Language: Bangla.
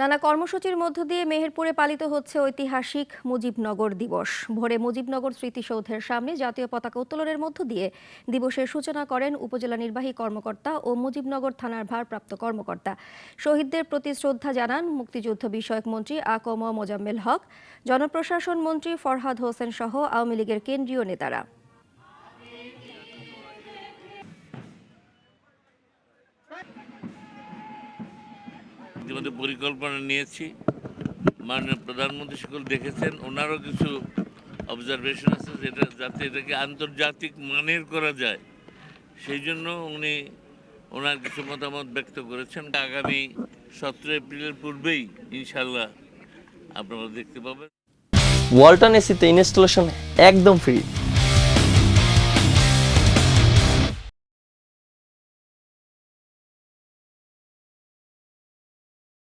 নানা কর্মসূচির মধ্য দিয়ে মেহেরপুরে পালিত হচ্ছে ঐতিহাসিক মুজিবনগর দিবস। ভোরে মুজিবনগর স্মৃতিসৌধের সামনে জাতীয় পতাকা উত্তোলনের মধ্য দিয়ে দিবসের সূচনা করেন উপজেলা নির্বাহী কর্মকর্তা ও মুজিবনগর থানার ভারপ্রাপ্ত কর্মকর্তা। শহীদদের প্রতি শ্রদ্ধা জানান মুক্তিযুদ্ধ বিষয়ক মন্ত্রী আকম মোজাম্মেল হক, জনপ্রশাসন মন্ত্রী ফরহাদ হোসেন সহ আওয়ামী লীগের কেন্দ্রীয় নেতারা। ইতিমধ্যে পরিকল্পনা নিয়েছি। মাননীয় প্রধানমন্ত্রী সকল দেখেছেন, ওনারও কিছু অবজারভেশন আছে যেটা যাতে এটাকে আন্তর্জাতিক মানের করা যায়। সেই জন্য উনি ওনার কিছু মতামত ব্যক্ত করেছেন। আগামী সতেরো এপ্রিলের পূর্বেই ইনশাল্লাহ আপনারা দেখতে পাবেন। ওয়ালটন এসিতে ইনস্টলেশন একদম ফ্রি